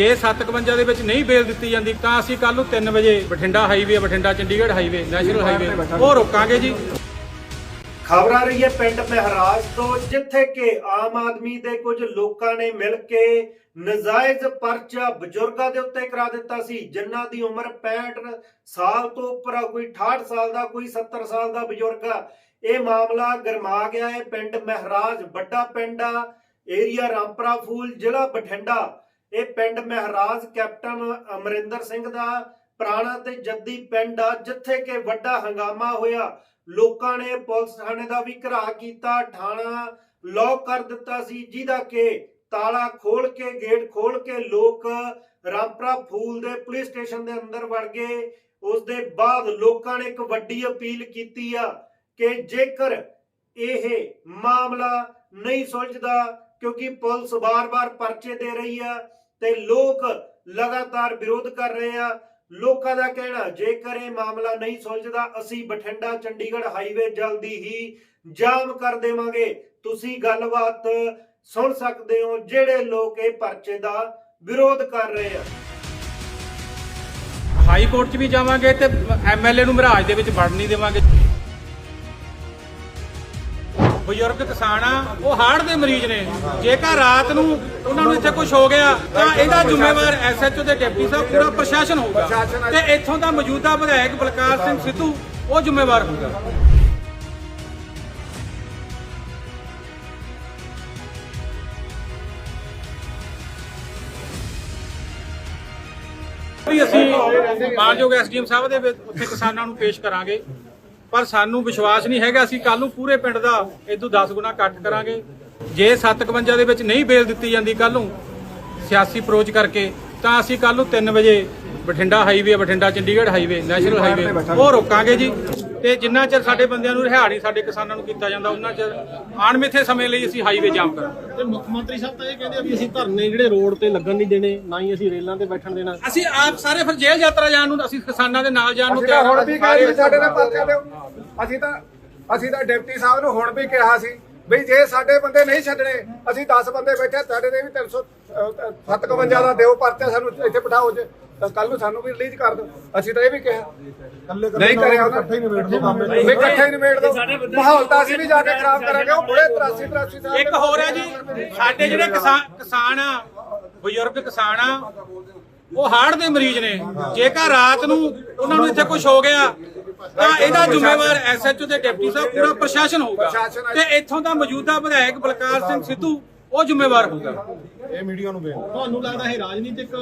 ਜੇ 751 ਦੇ ਵਿੱਚ ਨਹੀਂ ਬੇਲ ਦਿੱਤੀ ਜਾਂਦੀ, ਤਾਂ ਅਸੀਂ ਕੱਲ ਨੂੰ 3 ਵਜੇ Bathinda highway Bathinda Chandigarh highway national highway ਉਹ ਰੋਕਾਂਗੇ ਜੀ। ਖਬਰ ਆ ਰਹੀ ਹੈ ਪਿੰਡ ਮਹਿਰਾਜ ਤੋਂ, ਜਿੱਥੇ ਕਿ ਆਮ ਆਦਮੀ ਦੇ ਕੁਝ ਲੋਕਾਂ ਨੇ ਮਿਲ ਕੇ ਨਜਾਇਜ਼ ਪਰਚਾ ਬਜ਼ੁਰਗਾਂ ਦੇ ਉੱਤੇ ਕਰਾ ਦਿੱਤਾ ਸੀ, ਜਿਨ੍ਹਾਂ ਦੀ ਉਮਰ 65 ਸਾਲ ਤੋਂ ਉੱਪਰ ਆ, ਕੋਈ 68 ਸਾਲ ਦਾ, ਕੋਈ 70 ਸਾਲ ਦਾ ਬਜ਼ੁਰਗ ਆ। ਇਹ ਮਾਮਲਾ ਗਰਮਾ ਗਿਆ ਹੈ ਪਿੰਡ ਮਹਿਰਾਜ, ਵੱਡਾ ਪਿੰਡ ਆ, ਏਰੀਆ ਰਾਮਪਰਾ, ਫੂਲ ਜ਼ਿਲ੍ਹਾ ਬਠਿੰਡਾ। ਇਹ ਪਿੰਡ ਮਹਿਰਾਜ ਕੈਪਟਨ ਅਮਰਿੰਦਰ ਸਿੰਘ ਦਾ ਪੁਰਾਣਾ ਤੇ ਜੱਦੀ ਪਿੰਡ ਆ, ਜਿੱਥੇ ਕਿ ਵੱਡਾ ਹੰਗਾਮਾ ਹੋਇਆ। ਲੋਕਾਂ ਨੇ ਪੁਲਿਸ ਥਾਣੇ ਦਾ ਵੀ ਘਰਾ ਕੀਤਾ, ਥਾਣਾ ਲੌਕ ਕਰ ਦਿੱਤਾ ਸੀ, ਜਿਹਦਾ ਕਿ ਤਾਲਾ ਖੋਲ ਕੇ ਗੇਟ ਖੋਲ ਕੇ ਲੋਕ ਰਾਮਪਰਾ ਫੂਲ ਦੇ ਪੁਲਿਸ ਸਟੇਸ਼ਨ ਦੇ ਅੰਦਰ ਵੜ ਗਏ। ਉਸ ਦੇ ਬਾਅਦ ਲੋਕਾਂ ਨੇ ਇੱਕ ਵੱਡੀ ਅਪੀਲ ਕੀਤੀ ਆ ਕਿ ਜੇਕਰ ਇਹ ਮਾਮਲਾ ਨਹੀਂ ਸੁਲਝਦਾ ਕਿਉਂਕਿ ਪੁਲਿਸ ਬਾਰ-ਬਾਰ ਪਰਚੇ ਦੇ ਰਹੀ ਆ ਤੇ ਲੋਕ ਲਗਾਤਾਰ ਵਿਰੋਧ ਕਰ ਰਹੇ ਆ। ਲੋਕਾਂ ਦਾ ਕਹਿਣਾ, ਜੇਕਰ ਇਹ ਮਾਮਲਾ ਨਹੀਂ ਸੁਲਝਦਾ, ਅਸੀਂ ਬਠਿੰਡਾ, ਚੰਡੀਗੜ੍ਹ ਹਾਈਵੇ ਜਲਦੀ ਹੀ ਜਾਮ ਕਰ ਦੇਵਾਂਗੇ। ਤੁਸੀਂ ਗੱਲਬਾਤ ਸੁਣ ਸਕਦੇ ਹੋ, ਜਿਹੜੇ ਲੋਕ ਇਹ ਪਰਚੇ ਦਾ ਵਿਰੋਧ ਕਰ ਰਹੇ ਆ। ਹਾਈ ਕੋਰਟ 'ਚ ਵੀ ਜਾਵਾਂਗੇ ਤੇ ਐਮਐਲਏ ਨੂੰ ਮਹਾਰਾਜ ਦੇ ਵਿੱਚ ਵੜ ਨਹੀਂ ਦੇਵਾਂਗੇ। ਬਜ਼ੁਰਗ ਕਿਸਾਨ ਆ ਉਹ ਹਾਰਟ ਦੇ ਮਰੀਜ਼ ਨੇ। ਜੇਕਰ ਰਾਤ ਨੂੰ ਉਹਨਾਂ ਨੂੰ ਇੱਥੇ ਕੁਝ ਹੋ ਗਿਆ ਤਾਂ ਇਹਦਾ ਜ਼ਿੰਮੇਵਾਰ ਐਸਐਚਓ ਤੇ ਡਿਪਟੀ ਸਾਹਿਬ ਪੂਰਾ ਪ੍ਰਸ਼ਾਸਨ ਹੋਊਗਾ। ਤੇ ਇੱਥੋਂ ਦਾ ਮੌਜੂਦਾ ਵਿਧਾਇਕ ਬਲਕਾਰ ਸਿੰਘ ਸਿੱਧੂ ਉਹ ਜ਼ਿੰਮੇਵਾਰ ਹੋਊਗਾ। ਵੀ ਅਸੀਂ ਮਾਨਯੋਗ ਐਸਡੀਐਮ ਸਾਹਿਬ ਦੇ ਉੱਥੇ ਕਿਸਾਨਾਂ ਨੂੰ ਪੇਸ਼ ਕਰਾਂਗੇ। ਪਰ ਸਾਨੂੰ ਵਿਸ਼ਵਾਸ ਨਹੀਂ ਹੈਗਾ ਅਸੀਂ ਕੱਲ ਨੂੰ ਪੂਰੇ ਪਿੰਡ ਦਾ ਇਦੋਂ 10 ਗੁਣਾ ਕੱਟ ਕਰਾਂਗੇ। ਜੇ 751 ਦੇ ਵਿੱਚ ਨਹੀਂ ਬੇਲ ਦਿੱਤੀ ਜਾਂਦੀ ਕੱਲ ਨੂੰ ਸਿਆਸੀ ਅਪਰੋਚ ਕਰਕੇ, ਤਾਂ ਅਸੀਂ ਕੱਲ ਨੂੰ 3 ਵਜੇ Bathinda highway Bathinda Chandigarh highway national highway ਉਹ ਰੋਕਾਂਗੇ ਜੀ। ਤੇ ਜਿੰਨਾ ਚਿਰ ਸਾਡੇ ਬੰਦਿਆਂ ਨੂੰ ਰਿਹਾੜੀ ਸਾਡੇ ਕਿਸਾਨਾਂ ਨੂੰ ਕੀਤਾ ਜਾਂਦਾ ਉਹਨਾਂ ਚਿਰ ਅਣਮਿੱਥੇ ਸਮੇਂ ਲਈ ਅਸੀਂ ਹਾਈਵੇ ਜਾਮ ਕਰਾਂਗੇ। ਤੇ ਮੁੱਖ ਮੰਤਰੀ ਸਾਹਿਬ ਤਾਂ ਇਹ ਕਹਿੰਦੇ ਆ ਵੀ ਅਸੀਂ ਧਰਨੇ ਜਿਹੜੇ ਰੋਡ ਤੇ ਲੱਗਣ ਨਹੀਂ ਦੇਣੇ ਨਾ ਹੀ ਅਸੀਂ ਰੇਲਾਂ ਤੇ ਬੈਠਣ ਦੇਣਾ। ਅਸੀਂ ਆਪ ਸਾਰੇ ਫਿਰ ਜੇਲ੍ਹ ਯਾਤਰਾ ਜਾਣ ਨੂੰ ਅਸੀਂ ਕਿਸਾਨਾਂ ਦੇ ਨਾਲ ਜਾਣ ਨੂੰ ਤਿਆਰ ਹੁਣ ਵੀ ਸਾਡੇ ਨਾਲ ਪਰਚਾ ਦਿਓ। ਅਸੀਂ ਤਾਂ ਅਸੀਂ ਤਾਂ ਡਿਪਟੀ ਸਾਹਿਬ ਨੂੰ ਹੁਣ ਵੀ ਕਿਹਾ ਸੀ ਵੀ ਜੇ ਸਾਡੇ ਬੰਦੇ ਨਹੀਂ ਛੱਡਣੇ ਅਸੀਂ 10 ਬੰਦੇ ਬੈਠੇ ਸਾਡੇ ਦੇ ਵੀ 300 751 ਦਾ ਦਿਓ ਪਰਚਾ ਸਾਨੂੰ ਇੱਥੇ ਬਿਠਾਓ ਜੇ। ਕੱਲ ਨੂੰ ਸਾਨੂੰ ਵੀ ਰਿਲੀਜ਼ ਕਰ ਦਿਓ। ਅਸੀਂ ਤਾਂ ਇਹ ਵੀ ਕਿਹਾ। ਨਹੀਂ ਕਰਿਆ ਉਹਨਾਂ ਇਕੱਠੇ ਹੀ ਨਿਬੇੜ ਦੋ ਕੰਮ। ਵੀ ਇਕੱਠੇ ਹੀ ਨਿਬੇੜ ਦੋ ਮਾਹੌਲ ਤਾਂ ਅਸੀਂ ਵੀ ਜਾ ਕੇ ਖਰਾਬ ਕਰਾਂਗੇ। ਉਹ ਬੁੜੇ 83 83 ਸਾਲ ਇੱਕ ਹੋਰ ਹੈ ਜੀ ਸਾਡੇ ਜਿਹੜੇ ਕਿਸਾਨ ਕਿਸਾਨ ਆ ਬਜ਼ੁਰਗ ਕਿਸਾਨ ਆ ਉਹ ਹਾਰਟ ਦੇ ਮਰੀਜ਼ ਨੇ। ਜੇਕਰ ਰਾਤ ਨੂੰ ਉਹਨਾਂ ਨੂੰ ਇੱਥੇ ਕੁਝ ਹੋ ਗਿਆ ਤਾਂ ਇਹਦਾ ਜ਼ਿੰਮੇਵਾਰ ਐਸਐਚਓ ਤੇ ਡਿਪਟੀ ਸਾਹਿਬ ਪੂਰਾ ਪ੍ਰਸ਼ਾਸਨ ਹੋਊਗਾ। ਪ੍ਰਸ਼ਾਸਨ ਆ। ਤੇ ਇੱਥੋਂ ਦਾ ਮੌਜੂਦਾ ਵਿਧਾਇਕ ਬਲਕਾਰ ਸਿੰਘ ਸਿੱਧੂ ਉਹ ਜ਼ਿੰਮੇਵਾਰ ਹੋਊਗਾ। ਤੁਹਾਨੂੰ ਲੱਗਦਾ ਇਹ ਰਾਜਨੀਤਿਕ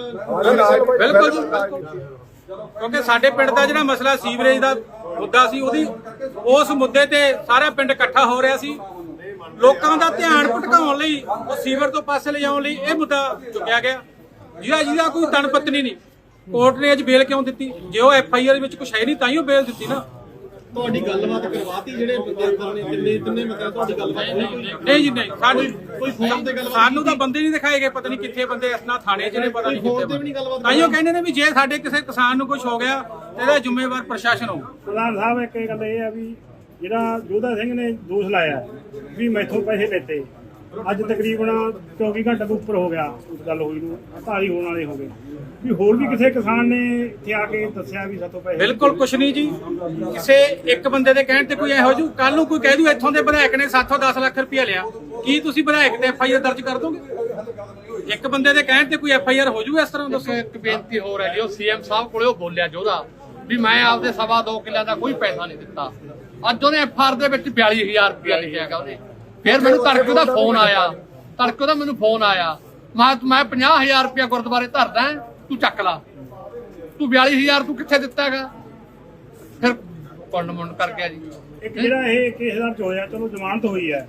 ਬਿਲਕੁਲ ਜੀ। ਕਿਉਂਕਿ ਸਾਡੇ ਪਿੰਡ ਦਾ ਜਿਹੜਾ ਮਸਲਾ ਸੀਵਰੇਜ ਦਾ ਮੁੱਦਾ ਸੀ ਉਹਦੀ ਉਸ ਮੁੱਦੇ ਤੇ ਸਾਰਾ ਪਿੰਡ ਇਕੱਠਾ ਹੋ ਰਿਹਾ ਸੀ। ਲੋਕਾਂ ਦਾ ਧਿਆਨ ਭਟਕਾਉਣ ਲਈ ਉਹ ਸੀਵਰ ਤੋਂ ਪਾਸੇ ਲਿਜਾਉਣ ਲਈ ਇਹ ਮੁੱਦਾ ਚੁੱਕਿਆ ਗਿਆ। ਜਿਹਦਾ ਜਿਹਦਾ ਕੋਈ ਤਣ ਪਤਨੀ ਨਹੀਂ। ਕੋਰਟ ਨੇ ਅੱਜ ਬੇਲ ਕਿਉਂ ਦਿੱਤੀ? ਜੇ ਉਹ ਐਫ ਆਈ ਆਰ ਵਿੱਚ ਕੁਝ ਹੈ ਨਹੀਂ ਤਾਂ ਹੀ ਉਹ ਬੇਲ ਦਿੱਤੀ ਨਾ। ਤੁਹਾਡੀ ਗੱਲਬਾਤ ਕਰਵਾਤੀ ਜਿਹੜੇ ਬੰਦੇ ਅੰਦਰ ਨੇ ਤਿੰਨੇ ਤਿੰਨੇ ਮਤਲਬ ਤੁਹਾਡੀ ਗੱਲਬਾਤ ਨਹੀਂ ਨਹੀਂ ਜੀ ਨਹੀਂ ਸਾਨੂੰ ਕੋਈ ਫੋਨ ਤੇ ਗੱਲਬਾਤ ਸਾਨੂੰ ਤਾਂ ਬੰਦੇ ਨਹੀਂ ਦਿਖਾਏ ਗਏ ਪਤਾ ਨਹੀਂ ਕਿੱਥੇ ਬੰਦੇ ਇਸ ਨਾਲ ਥਾਣੇ 'ਚ ਨੇ ਪਤਾ ਨਹੀਂ ਫੋਨ ਕਿੱਥੇ ਤੇ ਵੀ ਨਹੀਂ ਗੱਲਬਾਤ ਤਾਂ ਹੀ ਉਹ ਕਹਿੰਦੇ ਨੇ ਵੀ ਜੇ ਸਾਡੇ ਕਿਸੇ ਕਿਸਾਨ ਨੂੰ ਕੁਝ ਹੋ ਗਿਆ ਤੇ ਇਹਦਾ ਜ਼ਿੰਮੇਵਾਰ ਪ੍ਰਸ਼ਾਸਨ ਹੋਊ। ਪ੍ਰਧਾਨ ਸਾਹਿਬ ਇੱਕ ਇਹ ਗੱਲ ਇਹ ਆ ਵੀ ਜਿਹੜਾ ਜੋਧਾ ਸਿੰਘ ਨੇ ਦੋਸ਼ ਲਾਇਆ ਵੀ ਮੈਥੋਂ ਪੈਸੇ ਲੈਤੇ। ਅੱਜ ਤਕਰੀਬਨ 24 ਘੰਟੇ ਤੋਂ ਉੱਪਰ ਹੋ ਗਿਆ ਉਸ ਗੱਲ ਹੋਈ ਨੂੰ 48 ਹੋਣ ਵਾਲੇ ਹੋ ਗਏ। ਵੀ ਹੋਰ ਵੀ ਕਿਸੇ ਕਿਸਾਨ ਨੇ ਇੱਥੇ ਆ ਕੇ ਦੱਸਿਆ ਵੀ ਸਾਤੋਂ ਪੈਸੇ ਬਿਲਕੁਲ ਕੁਛ ਨਹੀਂ ਜੀ। ਕਿਸੇ ਇੱਕ ਬੰਦੇ ਦੇ ਕਹਿਣ ਤੇ ਕੋਈ ਇਹੋ ਜੂ ਕੱਲ ਨੂੰ ਕੋਈ ਕਹਿ ਦੂ ਇੱਥੋਂ ਦੇ ਵਿਧਾਇਕ ਨੇ ਸਾਥੋਂ 10 ਲੱਖ ਰੁਪਇਆ ਲਿਆ। ਕੀ ਤੁਸੀਂ ਵਿਧਾਇਕ ਤੇ ਐਫ ਆਈ ਆਰ ਦਰਜ ਕਰ ਦੋਗੇ? ਇੱਕ ਬੰਦੇ ਦੇ ਕਹਿਣ ਤੇ ਕੋਈ ਐਫ ਆਈ ਆਰ ਹੋ ਜੂ ਇਸ ਤਰ੍ਹਾਂ ਦੱਸੋ। ਇੱਕ ਬੇਨਤੀ ਹੋਰ ਹੈ ਜੀ ਉਹ ਸੀਐਮ ਸਾਹਿਬ ਕੋਲੇ ਉਹ ਬੋਲਿਆ ਜੋਦਾ ਵੀ ਮੈਂ ਆਪਦੇ ਸਵਾ ਦੋ ਕਿੱਲਿਆਂ ਦਾ ਕੋਈ ਪੈਸਾ ਨਹੀਂ ਦਿੱਤਾ। ਅੱਜ ਉਹਨੇ ਐਫਆਰ ਦੇ ਵਿੱਚ 42000 ਰੁਪਇਆ ਲਿਖਿਆ ਹੈਗਾ ਉਹਨੇ। ਫਿਰ ਮੈਨੂੰ ਤੜਕੇ ਦਾ ਫੋਨ ਆਇਆ। ਤੜਕੇ ਦਾ ਮੈਨੂੰ ਫੋਨ ਆਇਆ। ਮੈਂ ਮੈਂ 50000 ਰੁਪਇਆ ਗੁਰਦੁਆਰੇ ਧਰਦਾ ਤੂੰ ਚੱਕ ਲਾ। ਤੂੰ 42000 ਤੂੰ ਕਿੱਥੇ ਦਿੱਤਾ ਹੈਗਾ? ਫਿਰ ਕੁੰਡ ਮੁੰਡ ਕਰ ਗਿਆ ਜੀ। ਇੱਕ ਜਿਹੜਾ ਇਹ ਕੇਸ ਦਰਜ ਹੋਇਆ ਚਲੋ ਜ਼ਮਾਨਤ ਹੋਈ ਹੈ।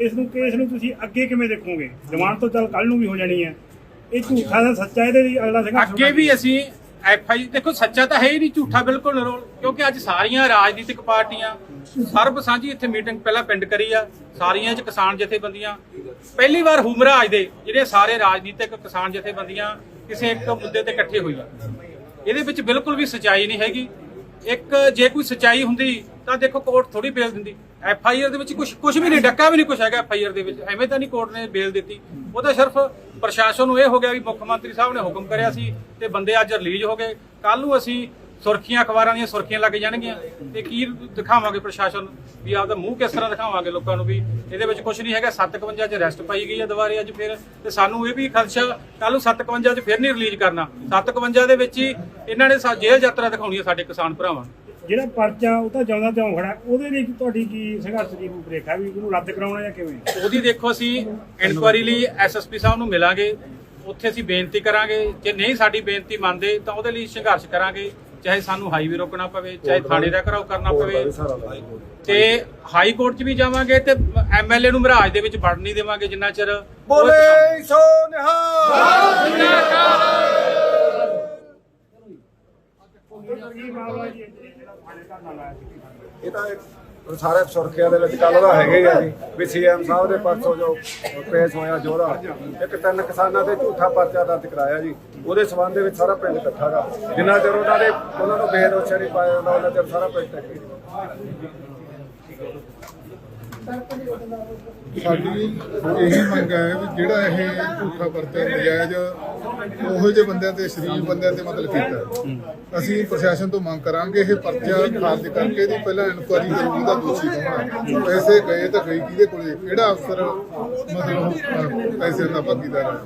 ਇਸ ਨੂੰ ਕੇਸ ਨੂੰ ਤੁਸੀਂ ਅੱਗੇ ਕਿਵੇਂ ਦੇਖੋਗੇ? ਜ਼ਮਾਨਤ ਤਾਂ ਚੱਲ ਕੱਲ ਨੂੰ ਵੀ ਹੋ ਜਾਣੀ ਹੈ। ਇਹ ਝੂਠਾ ਦਾ ਸੱਚਾ ਇਹਦੇ ਲਈ ਅਗਲਾ ਸਿੰਘ ਅੱਗੇ ਵੀ ਅਸੀਂ ਐਫ ਆਈ ਦੇਖੋ ਸੱਚਾ ਤਾਂ ਹੈ ਹੀ ਨਹੀਂ ਝੂਠਾ ਬਿਲਕੁਲ ਨਿਰੋਲ ਕਿਉਂਕਿ ਅੱਜ ਸਾਰੀਆਂ ਰਾਜਨੀਤਿਕ ਪਾਰਟੀਆਂ ਸਰਬ ਸਾਂਝੀ ਇੱਥੇ ਮੀਟਿੰਗ ਪਹਿਲਾਂ ਪਿੰਡ ਕਰੀ ਆ, ਸਾਰੀਆਂ ਚ ਕਿਸਾਨ ਜਥੇਬੰਦੀਆਂ। ਪਹਿਲੀ ਵਾਰ ਹੁਮਰਾਜ ਦੇ, ਜਿਹੜੇ ਸਾਰੇ ਰਾਜਨੀਤਿਕ ਕਿਸਾਨ ਜਥੇਬੰਦੀਆਂ ਕਿਸੇ ਇੱਕ ਮੁੱਦੇ ਤੇ ਇਕੱਠੇ ਹੋਈਆਂ ਇਹਦੇ ਵਿੱਚ ਬਿਲਕੁਲ ਵੀ ਸਚਾਈ ਨਹੀਂ ਹੈਗੀ। ਇੱਕ ਜੇ ਕੋਈ ਸਚਾਈ ਹੁੰਦੀ, ਤਾਂ ਦੇਖੋ ਕੋਰਟ ਥੋੜੀ ਬੇਲ ਦਿੰਦੀ। ਐਫ ਆਈ ਆਰ ਦੇ ਵਿੱਚ ਕੁਝ ਕੁਝ ਵੀ ਨਹੀਂ, ਡੱਕਾ ਵੀ ਨਹੀਂ ਕੁਝ ਹੈਗਾ ਐਫ ਆਈ ਆਰ ਦੇ ਵਿੱਚ। ਐਵੇਂ ਤਾਂ ਨਹੀਂ ਕੋਰਟ ਨੇ ਬੇਲ ਦਿੱਤੀ। ਉਹ ਤਾਂ ਸਿਰਫ ਪ੍ਰਸ਼ਾਸਨ ਨੂੰ ਇਹ ਹੋ ਗਿਆ ਵੀ ਮੁੱਖ ਮੰਤਰੀ ਸਾਹਿਬ ਨੇ ਹੁਕਮ ਕਰਿਆ ਸੀ ਤੇ ਬੰਦੇ ਅੱਜ ਰਿਲੀਜ਼ ਹੋ ਗਏ। ਕੱਲ ਨੂੰ ਅਸੀਂ ਸੁਰਖੀਆਂ ਅਖਬਾਰਾਂ ਦੀਆਂ ਸੁਰਖੀਆਂ ਲੱਗ ਜਾਣਗੀਆਂ। ਤੇ ਕੀ ਦਿਖਾਵਾਂਗੇ ਪ੍ਰਸ਼ਾਸਨ ਵੀ ਆਪਦਾ ਮੂੰਹ ਕਿਸ ਤਰ੍ਹਾਂ ਦਿਖਾਵਾਂਗੇ ਲੋਕਾਂ ਨੂੰ ਵੀ? ਇਹਦੇ ਵਿੱਚ ਕੁਝ ਨਹੀਂ ਹੈਗਾ 751 ਚ ਅਰੈਸਟ ਪਾਈ ਗਈ ਹੈ ਦੁਬਾਰੇ ਅੱਜ ਫਿਰ। ਤੇ ਸਾਨੂੰ ਇਹ ਵੀ ਖਦਸ਼ਾ ਕੱਲ ਨੂੰ 751 ਚ ਫਿਰ ਨਹੀਂ ਰਿਲੀਜ਼ ਕਰਨਾ। 751 ਦੇ ਵਿੱਚ ਹੀ ਇਹਨਾਂ ਨੇ ਜੇਲ੍ਹ ਯਾਤਰਾ ਦਿਖਾਉਣੀ ਹੈ ਸਾਡੇ ਕਿਸਾਨ ਭਰਾਵਾਂ। ਜਿਹੜਾ ਪਰਚਾ ਉਹ ਤਾਂ ਜਿਉਂਦਾ ਤਿਉਂ ਖੜਾ। ਉਹਦੇ ਲਈ ਤੁਹਾਡੀ ਕੀ ਸੰਘਰਸ਼ ਦੀ ਰੂਪਰੇਖਾ ਵੀ ਉਹਨੂੰ ਰੱਦ ਕਰਾਉਣਾ ਜਾਂ ਕਿਵੇਂ? ਉਹਦੀ ਦੇਖੋ ਅਸੀਂ ਇਨਕੁਆਰੀ ਲਈ ਐਸਐਸਪੀ ਸਾਹਿਬ ਨੂੰ ਮਿਲਾਂਗੇ। ਉੱਥੇ ਅਸੀਂ ਬੇਨਤੀ ਕਰਾਂਗੇ। ਜੇ ਨਹੀਂ ਸਾਡੀ ਬੇਨਤੀ ਮੰਨਦੇ ਤਾਂ ਉਹਦੇ ਲਈ ਸੰਘਰਸ਼ ਕਰਾਂਗੇ। ਚਾਹੇ ਸਾਨੂੰ ਹਾਈਵੇ ਰੋਕਣਾ ਪਵੇ ਚਾਹੇ ਥਾਣੇ ਦਾ ਘਰਾਓ ਕਰਨਾ ਪਵੇ। ਤੇ ਹਾਈ ਕੋਰਟ 'ਚ ਵੀ ਜਾਵਾਂਗੇ ਤੇ ਐਮਐਲਏ ਨੂੰ ਮਹਾਰਾਜ ਦੇ ਵਿੱਚ ਵੜ ਨਹੀਂ ਦੇਵਾਂਗੇ ਜਿੰਨਾ ਚਿਰ ਬੋਲੇ ਸੋ ਨਿਹਾਲ ਇਹ ਤਾਂ ਸਾਰੇ ਸੁਰਖੀਆਂ ਦੇ ਵਿੱਚ ਕੱਲ ਦਾ ਹੈਗੇ ਆ ਜੀ। ਵੀ ਸੀਐਮ ਸਾਹਿਬ ਦੇ ਪਰਸੋਂ ਜੋ ਪੇਸ਼ ਹੋਇਆ ਜੋਰਾ, ਇੱਕ ਤਿੰਨ ਕਿਸਾਨਾਂ ਤੇ ਝੂਠਾ ਪਰਚਾ ਦਰਜ ਕਰਾਇਆ ਜੀ। ਉਹਦੇ ਸਬੰਧ ਦੇ ਵਿੱਚ ਸਾਰਾ ਪਿੰਡ ਇਕੱਠਾ ਗਾ। ਜਿੰਨਾ ਚਿਰ ਉਹਨਾਂ ਦੇ ਉਹਨਾਂ ਨੂੰ ਬੇਦੋਸ਼ੀ ਨਹੀਂ ਪਾਇਆ ਜਾਂਦਾ, ਉਹਨਾਂ ਚਿਰ ਸਾਰਾ ਪਿੰਡ ਇਕੱਠੀ ਸਾਡੀ ਇਹੀ ਮੰਗ ਹੈ ਵੀ ਜਿਹੜਾ ਇਹ ਝੂਠਾ ਪਰਚਾ ਨਜਾਇਜ਼ ਉਹੋ ਜਿਹੇ ਬੰਦਿਆਂ ਤੇ, ਸ਼ਰੀਫ ਬੰਦਿਆਂ ਤੇ ਮਤਲਬ ਕੀਤਾ ਅਸੀਂ ਪ੍ਰਸ਼ਾਸਨ ਤੋਂ ਮੰਗ ਕਰਾਂਗੇ ਇਹ ਪਰਚਾ ਖਾਰਜ ਕਰਕੇ ਇਹਦੀ ਪਹਿਲਾਂ ਇਨਕੁਆਰੀ ਕਰੂਗੀ ਦਾ ਦੋਸ਼ੀ ਕੌਣ ਹੈ ਪੈਸੇ ਗਏ ਤਾਂ ਗਈ ਕਿਹਦੇ ਕੋਲੇ? ਕਿਹੜਾ ਅਫਸਰ ਮਤਲਬ ਪੈਸੇ ਦਾ ਭਾਗੀਦਾਰ।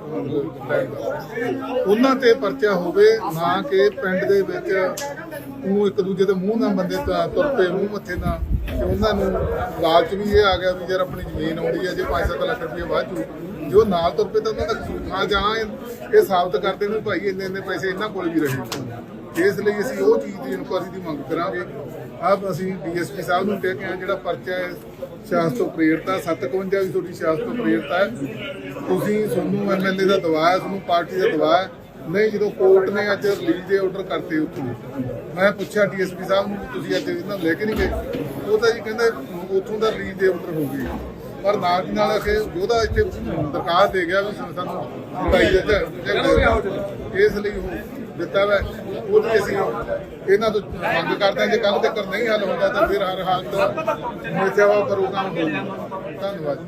ਉਹਨਾਂ ਤੇ ਪਰਚਾ ਹੋਵੇ ਨਾ ਕਿ ਪਿੰਡ ਦੇ ਵਿੱਚ ਉਹ ਇੱਕ ਦੂਜੇ ਦੇ ਮੂੰਹ ਨਾਲ ਬੰਦੇ ਤਾਂ ਤੁਰ ਪਏ ਮੂੰਹ ਮੱਥੇ ਨਾਲ ਤੇ ਉਹਨਾਂ ਨੂੰ ਲਾਲਚ ਵੀ ਇਹ ਆ ਗਿਆ ਵੀ ਯਾਰ ਆਪਣੀ ਜ਼ਮੀਨ ਆਉਂਦੀ ਹੈ ਜੇ 5-7 ਲੱਖ ਰੁਪਏ ਬਾਅਦ ਚੂ ਜੋ ਨਾਲ ਤੁਰ ਪਏ ਤਾਂ ਉਹਨਾਂ ਦਾ ਕਸੂਰ ਨਾ ਜਾਂ ਇਹ ਸਾਬਤ ਕਰਦੇ ਨੇ ਭਾਈ ਇੰਨੇ ਇੰਨੇ ਪੈਸੇ ਇਹਨਾਂ ਕੋਲ ਵੀ ਰਹੇ ਇਸ ਲਈ ਅਸੀਂ ਉਹ ਚੀਜ਼ ਦੀ ਇਨਕੁਆਰੀ ਦੀ ਮੰਗ ਕਰਾਂਗੇ ਆਪ ਅਸੀਂ ਡੀਐਸਪੀ ਸਾਹਿਬ ਨੂੰ ਕਹਿ ਕੇ ਆ ਜਿਹੜਾ ਪਰਚਾ ਹੈ ਸਿਆਸਤ ਤੋਂ ਪ੍ਰੇਰਤਾ 57 ਵੀ ਤੁਹਾਡੀ ਸਿਆਸਤ ਤੋਂ ਪ੍ਰੇਰਤਾ ਹੈ ਤੁਸੀਂ ਤੁਹਾਨੂੰ ਐਮਐਲਏ ਦਾ ਦਬਾਅ ਹੈ ਤੁਹਾਨੂੰ ਪਾਰਟੀ ਦਾ ਦਬਾਅ ਹੈ। ਨਹੀਂ, ਜਦੋਂ ਕੋਰਟ ਨੇ ਅੱਜ ਰਿਲੀਜ਼ ਦੇ ਆਰਡਰ ਕਰਤੇ ਉੱਥੋਂ, ਮੈਂ ਪੁੱਛਿਆ ਡੀਐਸਪੀ ਸਾਹਿਬ ਨੂੰ, ਤੁਸੀਂ ਅੱਜ ਇਹਨਾਂ ਲੈ ਕੇ ਨਹੀਂ ਗਏ? ਉਹ ਤਾਂ ਜੀ ਕਹਿੰਦੇ ਉੱਥੋਂ ਦਾ ਰਿਲੀਜ਼ ਦੇ ਆਰਡਰ ਹੋ ਗਏ ਪਰ ਨਾਲ ਦੀ ਨਾਲ ਅਖੇ ਉਹਦਾ ਇੱਥੇ ਦਰਖਾਸਤ ਦੇ ਗਿਆ ਵੀ ਸਾਨੂੰ ਸਾਨੂੰ ਲੜਾਈ ਇਸ ਲਈ ਉਹ ਦਿੱਤਾ ਵਾ ਉਹਦੀ ਅਸੀਂ ਇਹਨਾਂ ਤੋਂ ਮੰਗ ਕਰਦੇ ਹਾਂ, ਜੇ ਕੱਲ ਤੱਕ ਨਹੀਂ ਹੱਲ ਹੁੰਦਾ ਤਾਂ ਫਿਰ ਹਰ ਹਾਲਤ ਮੋਰਚਾ ਪ੍ਰੋਗਰਾਮ ਹੋਊਗਾ ਧੰਨਵਾਦ।